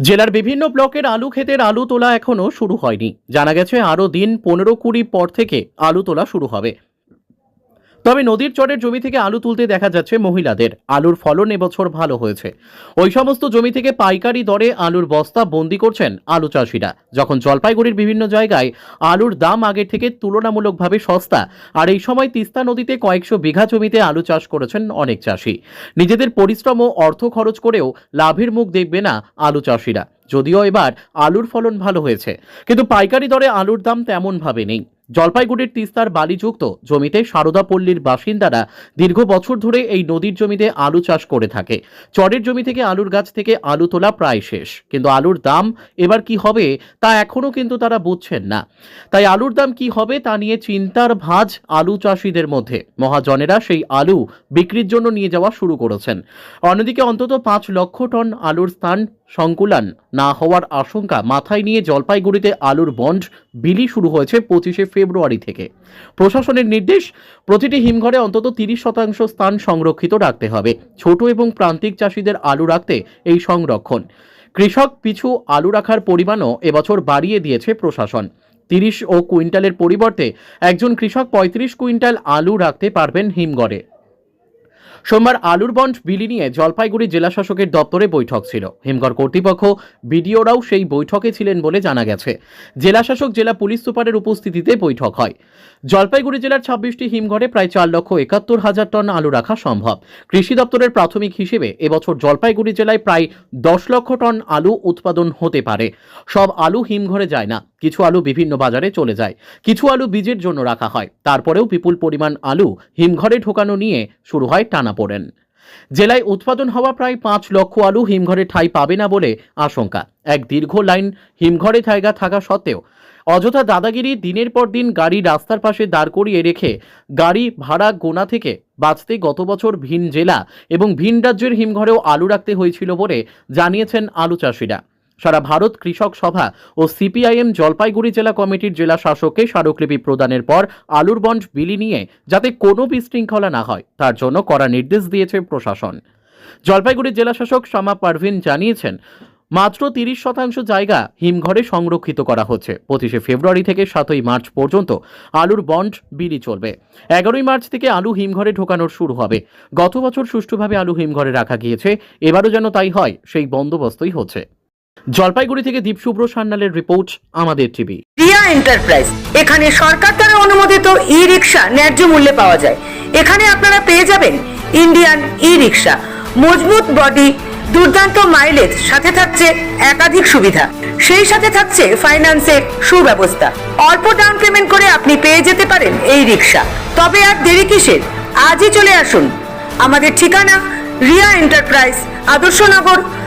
জেলার বিভিন্ন ব্লকের আলু ক্ষেতের আলু তোলা এখনও শুরু হয়নি। জানা গেছে, আরও দিন পনেরো কুড়ি পর থেকে আলু তোলা শুরু হবে। তবে নদীর চরের জমি থেকে আলু তুলতে দেখা যাচ্ছে মহিলাদের। আলুর ফলন এবছর ভালো হয়েছে। ওই সমস্ত জমি থেকে পাইকারি দরে আলুর বস্তা বন্দি করছেন আলু চাষিরা। যখন জলপাইগুড়ির বিভিন্ন জায়গায় আলুর দাম আগের থেকে তুলনামূলকভাবে সস্তা, আর এই সময় তিস্তা নদীতে কয়েকশো বিঘা জমিতে আলু চাষ করেছেন অনেক চাষি। নিজেদের পরিশ্রম ও অর্থ খরচ করেও লাভের মুখ দেখবে না আলু চাষিরা। যদিও এবার আলুর ফলন ভালো হয়েছে, কিন্তু পাইকারি দরে আলুর দাম তেমনভাবে নেই। জলপাইগুড়ির তিস্তার বালিযুক্ত জমিতে সারদাপল্লীর বাসিন্দারা দীর্ঘ বছর ধরে এই নদীর জমিতে আলু চাষ করে থাকে। চরের জমি থেকে আলুর গাছ থেকে আলু তোলা প্রায় শেষ। কিন্তু আলুর দাম এবার কি হবে তা এখনও কিন্তু তারা বুঝছেন না। তাই আলুর দাম কি হবে তা নিয়ে চিন্তার ভাঁজ আলু চাষিদের মধ্যে। মহাজনেরা সেই আলু বিক্রির জন্য নিয়ে যাওয়া শুরু করেছেন। অন্যদিকে অন্তত পাঁচ লক্ষ টন আলুর স্থান সংকুলান না হওয়ার আশঙ্কা মাথায় নিয়ে জলপাইগুড়িতে আলুর বন্ড বিলি শুরু হয়েছে পঁচিশে ফেব্রুয়ারি থেকে। প্রশাসনের নির্দেশ, প্রতিটি হিমঘরে অন্তত তিরিশ শতাংশ স্থান সংরক্ষিত রাখতে হবে। ছোট এবং প্রান্তিক চাষিদের আলু রাখতে এই সংরক্ষণ। কৃষক পিছু আলু রাখার পরিমাণও এবছর বাড়িয়ে দিয়েছে প্রশাসন। তিরিশ ও কুইন্টালের পরিবর্তে একজন কৃষক পঁয়ত্রিশ কুইন্টাল আলু রাখতে পারবেন হিমঘরে। সোমবার আলুর বন্ড বিলি নিয়ে জলপাইগুড়ি জেলা শাসকের দপ্তরে বৈঠক ছিল। হিমঘর কর্তৃপক্ষ বিডিওরাও সেই বৈঠকে ছিলেন বলে জানা গেছে। জেলা শাসক জেলা পুলিশ সুপারের উপস্থিতিতে বৈঠক হয়। জলপাইগুড়ি জেলার ছাব্বিশটি হিমঘরে প্রায় চার লক্ষ একাত্তর হাজার টন আলু রাখা সম্ভব। কৃষি দপ্তরের প্রাথমিক হিসেবে এবছর জলপাইগুড়ি জেলায় প্রায় দশ লক্ষ টন আলু উৎপাদন হতে পারে। সব আলু হিমঘরে যায় না। কিছু আলু বিভিন্ন বাজারে চলে যায়। কিছু আলু বীজের জন্য রাখা হয়। তারপরেও বিপুল পরিমাণ আলু হিমঘরে ঢোকানো নিয়ে শুরু হয় টানাপোড়েন জেলায় উৎপাদন হওয়া প্রায় পাঁচ লক্ষ আলু হিমঘরে ঠাঁই পাবে না বলে আশঙ্কা। এক দীর্ঘ লাইন হিমঘরে জায়গা থাকা সত্ত্বেও অযথা দাদাগিরি দিনের পর দিন গাড়ি রাস্তার পাশে দাঁড় করিয়ে রেখে গাড়ি ভাড়া গোনা থেকে বাঁচতে গত বছর ভিন জেলা এবং ভিন রাজ্যের হিমঘরেও আলু রাখতে হয়েছিল বলে জানিয়েছেন আলু চাষিরা। সারা ভারত কৃষক সভা ও সিপিআইএম জলপাইগুড়ি জেলা কমিটির জেলা শাসককে স্মারকলিপি প্রদানের পর আলুর বন্ড বিলি নিয়ে যাতে কোনো বিশৃঙ্খলা না হয়, তার জন্য কড়া নির্দেশ দিয়েছে প্রশাসন। জলপাইগুড়ি জেলা শাসক শামা পারভিন জানিয়েছেন, মাত্র তিরিশ শতাংশ জায়গা হিমঘরে সংরক্ষিত করা হচ্ছে। পঁচিশে ফেব্রুয়ারি থেকে সাতই মার্চ পর্যন্ত আলুর বন্ড বিলি চলবে। এগারোই মার্চ থেকে আলু হিমঘরে ঢোকানোর শুরু হবে। গত বছর সুষ্ঠুভাবে আলু হিমঘরে রাখা গিয়েছে, এবারও যেন তাই হয়, সেই বন্দোবস্তই হচ্ছে। জলপাইগুড়ি থেকে দীপশুভ্র সান্যালের রিপোর্ট, আমাদের টিভি। রিয়া এন্টারপ্রাইজ, এখানে সরকার দ্বারা অনুমোদিত ই রিক্সা ন্যায্য মূল্যে পাওয়া যায়। এখানে আপনারা পেয়ে যাবেন ইন্ডিয়ান ই রিক্সা মজবুত বডি, দুর্দান্ত মাইলেজ, সাথে থাকছে একাধিক সুবিধা। সেই সাথে থাকছে ফাইন্যান্সের সুব্যবস্থা। অল্প ডাউন পেমেন্ট করে আপনি পেয়ে যেতে পারেন এই রিক্সা। তবে আর দেরি কিসের? আজই চলে আসুন। আমাদের ঠিকানা, রিয়া এন্টারপ্রাইজ আদর্শনগর